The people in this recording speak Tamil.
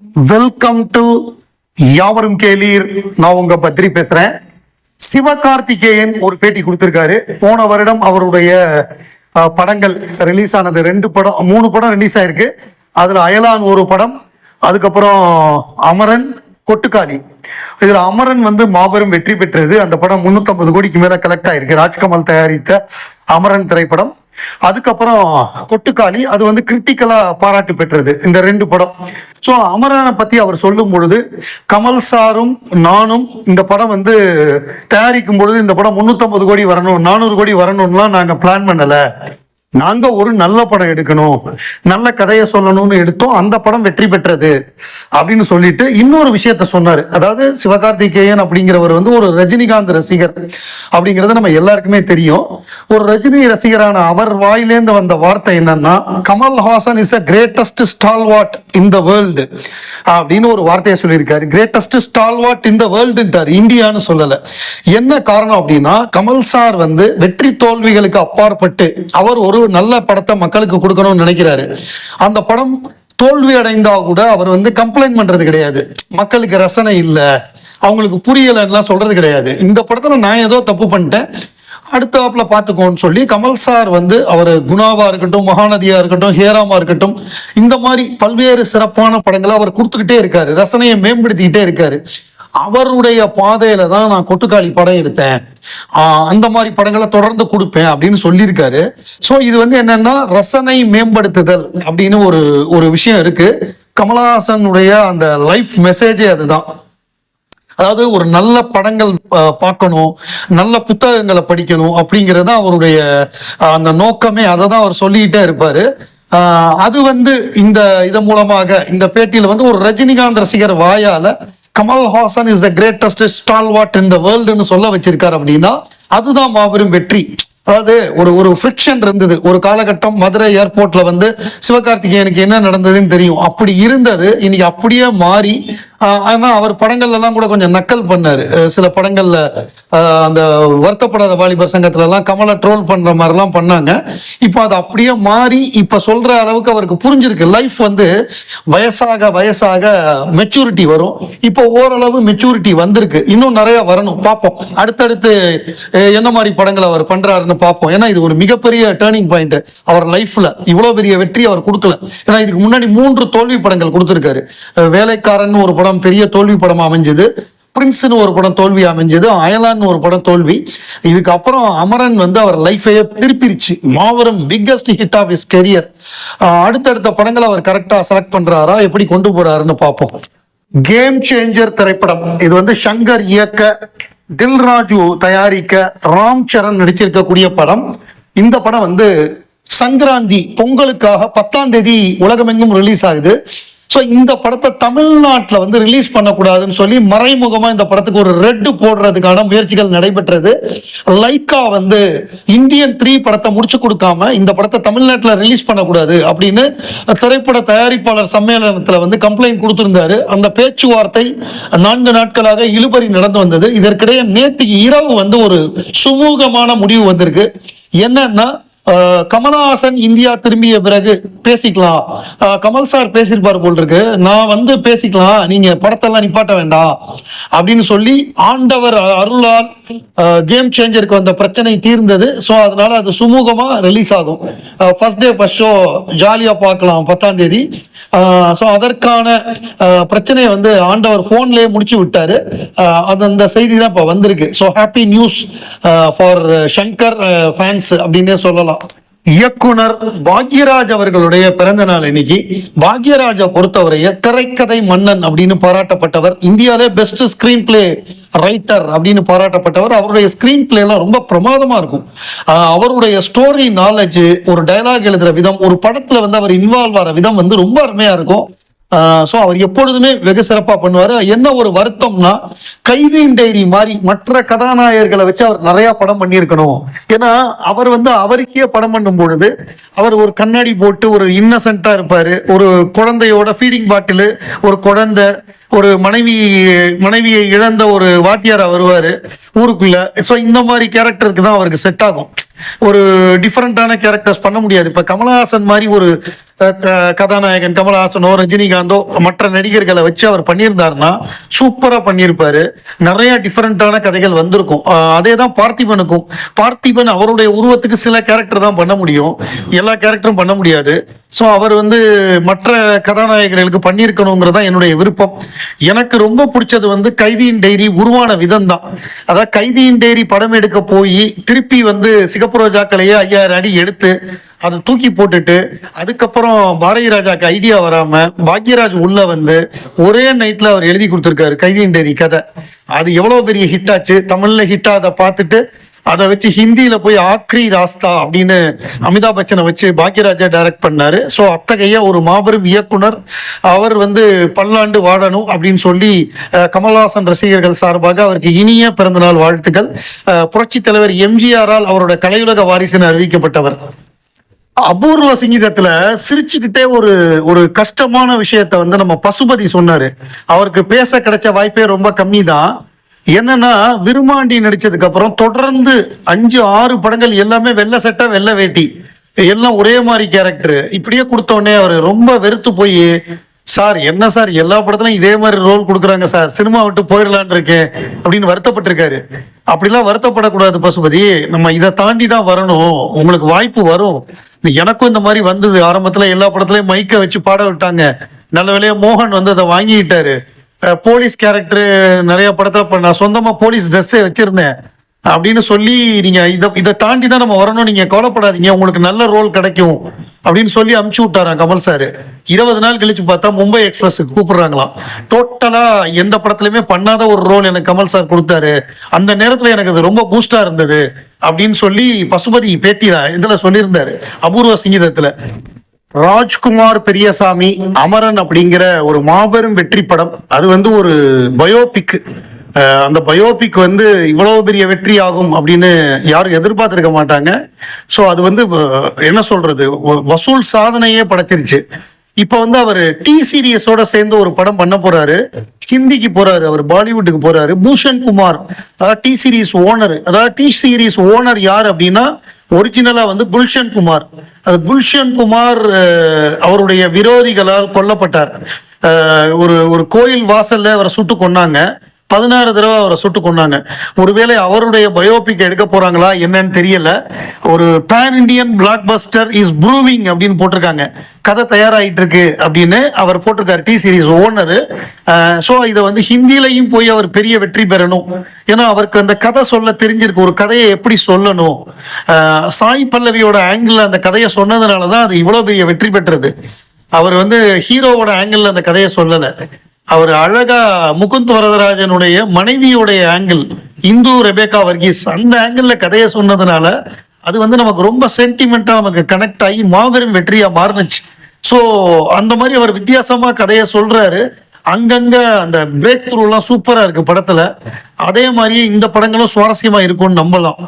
வெல்கம் டு யாவரும் கேளீர். நான் உங்க பத்ரி பேசுறேன். சிவகார்த்திகேயன் ஒரு பேட்டி கொடுத்திருக்காரு. போன வருடம் அவருடைய படங்கள் ரிலீஸ் ஆனது ரெண்டு படம் மூணு படம் ரிலீஸ் ஆயிருக்கு. அதுல அயலான் ஒரு படம் அதுக்கப்புறம் அமரன் கொட்டுக்காளி. இதுல அமரன் வந்து மாபெரும் வெற்றி பெற்றது. அந்த படம் 350 கோடிக்கு மேல கலெக்ட் ஆயிருக்கு. ராஜ்கமல் தயாரித்த அமரன் திரைப்படம். அதுக்கப்புறம் கொட்டுக்காளி அது வந்து கிரிட்டிக்கலா பாராட்டு பெற்றது இந்த ரெண்டு படம். ஸோ அமரனை பத்தி அவர் சொல்லும் பொழுது கமல் சாரும் நானும் இந்த படம் வந்து தயாரிக்கும் பொழுது இந்த படம் 350 கோடி வரணும் நானூறு கோடி வரணும்லாம் நாங்க பிளான் பண்ணல. நாங்க ஒரு நல்ல படம் எடுக்கணும் நல்ல கதையை சொல்லணும்னு எடுத்தோம் அந்த படம் வெற்றி பெற்றது அப்படின்னு சொல்லிட்டு இன்னொரு விஷயத்த சொன்னாரு. அதாவது சிவகார்த்திகேயன் அப்படிங்கிறவர் வந்து ஒரு ரஜினிகாந்த் ரசிகர் அப்படிங்கிறது நம்ம எல்லாருக்குமே தெரியும். ஒரு ரஜினி ரசிகரான அவர் வாயிலேந்து வந்த வார்த்தை என்னன்னா Kamal Haasan is a greatest stalwart in the world அப்படின்னு ஒரு வார்த்தையை சொல்லியிருக்காரு. கிரேட்டஸ்ட் ஸ்டால்வாட் இன் த வேர்ல்டுன்றார் இந்தியான்னு சொல்லல. என்ன காரணம் அப்படின்னா கமல் சார் வந்து வெற்றி தோல்விகளுக்கு அப்பாற்பட்டு அவர் ஒரு ஒரு நல்ல படத்தை மக்களுக்கு கொடுக்கணும்னு நினைக்கிறாரு. அந்த படம் தோல்வி அடைந்தா கூட அவர் வந்து கம்ப்ளைண்ட் பண்றது கிடையாது. மக்களுக்கு ரசனை இல்லை. அவங்களுக்கு புரியலைன்னா சொல்றது கிடையாது. இந்த படத்துல நான் ஏதோ தப்பு பண்ணிட்டேன். அடுத்தாப்புல பார்த்துக்கோன்னு சொல்லி கமல் சார் வந்து அவர் குணாவா இருக்கட்டும் மகாநதியா இருக்கட்டும் ஹேராமா இருக்கட்டும் இந்த மாதிரி பல்வேறு சிறப்பான படங்களை அவர் கொடுத்துக்கிட்டே இருக்காரு. ரசனையை மேம்படுத்திக்கிட்டே இருக்காரு. அவருடைய பாதையில தான் நான் கொட்டுக்காளி படம் எடுத்தேன். அந்த மாதிரி படங்களை தொடர்ந்து கொடுப்பேன் அப்படின்னு சொல்லியிருக்காரு. ஸோ இது வந்து என்னன்னா ரசனை மேம்படுத்துதல் அப்படின்னு ஒரு ஒரு விஷயம் இருக்கு. கமலஹாசனுடைய அந்த லைஃப் மெசேஜே அதுதான். அதாவது ஒரு நல்ல படங்கள் பார்க்கணும் நல்ல புத்தகங்களை படிக்கணும் அப்படிங்கிறது தான் அவருடைய அந்த நோக்கமே. அதை தான் அவர் சொல்லிக்கிட்டே இருப்பார். அது வந்து இந்த இதன் மூலமாக இந்த பேட்டியில் வந்து ஒரு ரஜினிகாந்த் ரசிகர் வாயால் Kamal Haasan is the greatest stalwart in the வேர்ல்டுன்னு சொல்ல வச்சிருக்காரு அப்படின்னா அதுதான் மாபெரும் வெற்றி. அதாவது ஒரு ஒரு ஃப்ரிக்ஷன் இருந்தது. ஒரு காலகட்டம் மதுரை ஏர்போர்ட்ல வந்து சிவகார்த்திகேயனுக்கு என்ன நடந்ததுன்னு தெரியும். அப்படி இருந்தது இன்னைக்கு அப்படியே மாறி ஆனால் அவர் படங்கள்லாம் கூட கொஞ்சம் நக்கல் பண்ணாரு. சில படங்கள்ல அந்த வருத்தப்படாத வாலிபர் சங்கத்துலலாம் கமலை ட்ரோல் பண்ணுற மாதிரிலாம் பண்ணாங்க. இப்போ அது அப்படியே மாறி இப்போ சொல்ற அளவுக்கு அவருக்கு புரிஞ்சிருக்கு. லைஃப் வந்து வயசாக வயசாக மெச்சூரிட்டி வரும். இப்போ ஓரளவு மெச்சூரிட்டி வந்திருக்கு. இன்னும் நிறையா வரணும். பார்ப்போம். அடுத்தடுத்து என்ன மாதிரி படங்கள் அவர் பண்றாருன்னு பார்ப்போம். ஏன்னா இது ஒரு மிகப்பெரிய டேர்னிங் பாயிண்ட் அவர் லைஃப்ல இவ்வளோ பெரிய வெற்றி அவர் கொடுக்கல. ஏன்னா இதுக்கு முன்னாடி மூன்று தோல்வி படங்கள் கொடுத்துருக்காரு. வேலைக்காரன் ஒரு படம் பெரிய தோல்வி படமா அமைஞ்சது. பிரின்ஸ்னு ஒரு படம் தோல்வி அமைஞ்சது. அயலான்னு ஒரு படம் தோல்வி. இதுக்கு அப்புறம் அமரன் வந்து அவர் லைஃபையே திருப்பிருச்சு. மாபெரும் biggest hit of is career அடுத்தடுத்த படங்களை அவர் கரெக்டா செலக்ட் பண்றாரா? எப்படி கொண்டு போறாருன்னு பார்ப்போம். கேம் சேஞ்சர் திரைப்படம். இது வந்து சங்கர் இயக்க தில்ராஜு தயாரிக்க ராம் சரண் நடிச்சிருக்கக்கூடிய படம். இந்த படம் வந்து சங்கராந்தி பொங்கலுக்காக பத்தாம் தேதி உலகமெங்கும் ரிலீஸ் ஆகுது. ஸோ இந்த படத்தை தமிழ்நாட்டில் வந்து ரிலீஸ் பண்ணக்கூடாதுன்னு சொல்லி மறைமுகமாக இந்த படத்துக்கு ஒரு ரெட் போடுறதுக்கான முயற்சிகள் நடைபெற்றது. லைக்கா வந்து இந்தியன் த்ரீ படத்தை முடிச்சு கொடுக்காம இந்த படத்தை தமிழ்நாட்டில் ரிலீஸ் பண்ணக்கூடாது அப்படின்னு திரைப்பட தயாரிப்பாளர் சம்மேளனத்தில் வந்து கம்ப்ளைண்ட் கொடுத்துருந்தாரு. அந்த பேச்சுவார்த்தை நான்கு நாட்களாக இழுபறி நடந்து வந்தது. இதற்கிடையே நேற்றுக்கு இரவு வந்து ஒரு சுமூகமான முடிவு வந்திருக்கு. என்னன்னா கமலஹாசன் இந்தியா திரும்பிய பிறகு பேசிக்கலாம். கமல் சார் பேசியிருப்பார் போல் இருக்கு நான் வந்து பேசிக்கலாம். நீங்க படத்தெல்லாம் நிப்பாட்ட வேண்டாம். அப்படின்னு சொல்லி ஆண்டவர் அருளால் Uh, கேம் சேஞ்சருக்கு வந்த பிரச்சனை தீர்ந்தது. ஸோ அதனால அது சுமூகமா ரிலீஸ் ஆகும். ஃபர்ஸ்ட் டே ஃபர்ஸ்ட் ஷோ ஜாலியா பார்க்கலாம் பத்தாம் தேதி. Uh, ஸோ அதற்கான அஹ், பிரச்சனையை வந்து ஆண்டவர் ஃபோன்லேயே முடிச்சு விட்டாரு. அது அந்த செய்தி தான் இப்போ வந்திருக்கு. So happy news for Shankar fans அப்படின்னே சொல்லலாம். இயக்குனர் பாக்யராஜ் அவர்களுடைய பிறந்த நாள் இன்னைக்கு. பாக்யராஜை பொறுத்தவரைய திரைக்கதை மன்னன் அப்படின்னு பாராட்டப்பட்டவர் இந்தியாவிலே பெஸ்ட் ஸ்கிரீன் பிளே ரைட்டர் அப்படின்னு பாராட்டப்பட்டவர். அவருடைய ஸ்கிரீன் பிளேலாம் ரொம்ப பிரமாதமாக இருக்கும். அவருடைய ஸ்டோரி நாலேஜ் ஒரு டைலாக் எழுதுகிற விதம் ஒரு படத்தில் வந்து அவர் இன்வால்வ் ஆகிற விதம் வந்து ரொம்ப அருமையாக இருக்கும். ஸோ அவர் எப்பொழுதுமே வெகு சிறப்பாக பண்ணுவார். என்ன ஒரு வருத்தம்னா கைதியின் டைரி மாதிரி மற்ற கதாநாயகர்களை வச்சு அவர் நிறையா படம் பண்ணியிருக்கணும். ஏன்னா அவர் வந்து அவருக்கே படம் பண்ணும் பொழுது அவர் ஒரு கண்ணாடி போட்டு ஒரு இன்னசென்ட்டாக இருப்பார். ஒரு குழந்தையோட ஃபீடிங் பாட்டிலு ஒரு குழந்தை ஒரு மனைவி மனைவியை இழந்த ஒரு வாத்தியாராக வருவார் ஊருக்குள்ளே. ஸோ இந்த மாதிரி கேரக்டருக்கு தான் அவருக்கு செட் ஆகும். ஒரு டிஃப்ரெண்டான கேரக்டர்ஸ் பண்ண முடியாது. இப்ப கமலஹாசன் மாதிரி ஒரு கதாநாயகன் கமலஹாசனோ ரஜினிகாந்தோ மற்ற நடிகர்களை வச்சு அவர் பண்ணியிருந்தாருன்னா சூப்பரா பண்ணியிருப்பாரு. நிறைய டிஃப்ரெண்ட்டான கதைகள் வந்திருக்கும். அதே தான் பார்த்திபனுக்கும். பார்த்திபன் அவருடைய உருவத்துக்கு சில கேரக்டர் தான் பண்ண முடியும். எல்லா கேரக்டரும் பண்ண முடியாது. ஸோ அவர் வந்து மற்ற கதாநாயகர்களுக்கு பண்ணியிருக்கணுங்கிறது தான் என்னுடைய விருப்பம். எனக்கு ரொம்ப பிடிச்சது வந்து கைதியின் டைரி உருவான விதம் தான் அதாவது கைதியின் டைரி படம் எடுக்க போய் திருப்பி வந்து சிகப்பு ரோஜாக்களையே ஐயாயிரம் அடி எடுத்து அதை தூக்கி போட்டுட்டு அதுக்கப்புறம் பாரதி ராஜாக்கு ஐடியா வராம பாக்யராஜ் உள்ள வந்து ஒரே நைட்ல அவர் எழுதி கொடுத்துருக்காரு கைதியின் கதை. அது எவ்வளவு பெரிய ஹிட் ஆச்சு? தமிழ்ல ஹிட் அதை பார்த்துட்டு அதை வச்சு ஹிந்தியில போய் ஆக்ரி ராஸ்தா அப்படின்னு அமிதாப் பச்சனை வச்சு பாக்யராஜா டைரக்ட் பண்ணாரு. ஸோ அத்தகைய ஒரு மாபெரும் இயக்குனர் அவர் வந்து பல்லாண்டு வாழணும் அப்படின்னு சொல்லி கமல்ஹாசன் ரசிகர்கள் சார்பாக அவருக்கு இனிய பிறந்தநாள் வாழ்த்துக்கள். அஹ், புரட்சித் தலைவர் எம்ஜிஆரால் அவரோட கலையுலக வாரிசுன்னு அறிவிக்கப்பட்டவர். அபூர்வ சங்கீதத்துல சிரிச்சுக்கிட்டே ஒரு ஒரு கஷ்டமான விஷயத்த வந்து நம்ம பசுபதி சொன்னாரு. அவருக்கு பேச கிடைச்ச வாய்ப்பே ரொம்ப கம்மி தான் என்னன்னா விருமாண்டி நடிச்சதுக்கு அப்புறம் தொடர்ந்து அஞ்சு ஆறு படங்கள் எல்லாமே வெள்ளை சட்டை வெள்ளை வேட்டி. எல்லாம் ஒரே மாதிரி கேரக்டர் இப்படியே கொடுத்தோடனே அவர் ரொம்ப வெறுத்து போய் சார் என்ன சார்? எல்லா படத்துலயும் இதே மாதிரி ரோல் கொடுக்குறாங்க சார். சினிமா விட்டு போயிடலான் இருக்கேன் அப்படின்னு வருத்தப்பட்டிருக்காரு. அப்படிலாம் வருத்தப்படக்கூடாது பசுபதி. நம்ம இதை தாண்டி தான் வரணும். உங்களுக்கு வாய்ப்பு வரும். எனக்கும் இந்த மாதிரி வந்தது. ஆரம்பத்துல எல்லா படத்துலயும் மைக்க வச்சு பாட விட்டாங்க. நல்ல வேலையாக மோகன் வந்து அதை வாங்கிக்கிட்டாரு. போலீஸ் கேரக்டர் நிறைய படத்துல இப்ப நான் சொந்தமா போலீஸ் ட்ரெஸ்ஸே வச்சிருந்தேன். அப்படின்னு சொல்லி நீங்க இதை இதை தாண்டி தான் நம்ம வரணும் நீங்க கவலைப்படாதீங்க. உங்களுக்கு நல்ல ரோல் கிடைக்கும். அப்படின்னு சொல்லி அமுச்சு விட்டாராம் கமல் சார் இருபது நாள் கழிச்சு பார்த்தா மும்பை எக்ஸ்பிரஸ் கூப்பிடுறாங்களாம். டோட்டலா எந்த படத்துலயுமே பண்ணாத ஒரு ரோல் எனக்கு கமல் சார் கொடுத்தாரு. அந்த நேரத்துல எனக்கு அது ரொம்ப பூஸ்டா இருந்தது. அப்படின்னு சொல்லி பசுபதி பேட்டி இதுல சொல்லியிருந்தாரு. அபூர்வ சங்கீதத்துல. ராஜ்குமார் பெரியசாமி அமரன் அப்படிங்கிற ஒரு மாபெரும் வெற்றி படம். அது வந்து ஒரு பயோபிக் அந்த பயோபிக் வந்து இவ்வளவு பெரிய வெற்றி ஆகும் அப்படின்னு யாரும் எதிர்பார்த்திருக்க மாட்டாங்க. ஸோ அது வந்து என்ன சொல்றது? வ- வசூல் சாதனையே படைச்சிருச்சு. இப்போ வந்து அவர் டி சீரியஸோட சேர்ந்து ஒரு படம் பண்ண போறாரு. ஹிந்திக்கு போறாரு அவர் பாலிவுட்டுக்கு போறாரு. பூஷன் குமார் அதாவது டி சீரிஸ் ஓனர் அதாவது டி சீரிஸ் ஓனர் யார் அப்படின்னா ஒரிஜினலா வந்து குல்ஷன் குமார் அது குல்ஷன் குமார் அவருடைய விரோதிகளால் கொல்லப்பட்டார். ஒரு ஒரு கோயில் வாசல்ல அவரை சுட்டு கொன்னாங்க. பதினாறு தடவை அவரை சுட்டு கொண்டாங்க ஒருவேளை அவருடைய பயோபிக் எடுக்க போறாங்களா என்னன்னு தெரியல. ஒரு pan Indian blockbuster is proving அப்படின்னு போட்டிருக்காங்க. கதை தயாராயிட்டு இருக்கு அப்படின்னு அவர் போட்டிருக்காரு டி சீரிஸ் ஓனர் ஸோ இதை வந்து ஹிந்திலையும் போய் அவர் பெரிய வெற்றி பெறணும். ஏன்னா அவருக்கு அந்த கதை சொல்ல தெரிஞ்சிருக்கு. ஒரு கதையை எப்படி சொல்லணும்? சாய் பல்லவியோட ஆங்கிள் அந்த கதையை சொன்னதுனால தான் அது இவ்வளோ பெரிய வெற்றி பெற்றது. அவர் வந்து ஹீரோவோட ஆங்கிள் அந்த கதையை சொல்லலை. அவர் அழகா முகுந்த் வரதராஜனுடைய மனைவியுடைய ஆங்கிள் இந்து ரெபேக்கா வர்கீஸ் அந்த ஆங்கிளில் கதையை சொன்னதுனால அது வந்து நமக்கு ரொம்ப சென்டிமெண்டா நமக்கு கனெக்ட் ஆகி மாபெரும் வெற்றியா மாறுனுச்சு. ஸோ அந்த மாதிரி அவர் வித்தியாசமா கதையை சொல்றாரு. அங்கங்க அந்த பிரேக் த்ரூலாம் சூப்பரா இருக்கு படத்துல. அதே மாதிரியே இந்த படங்களும் சுவாரஸ்யமா இருக்கும்னு நம்பலாம்.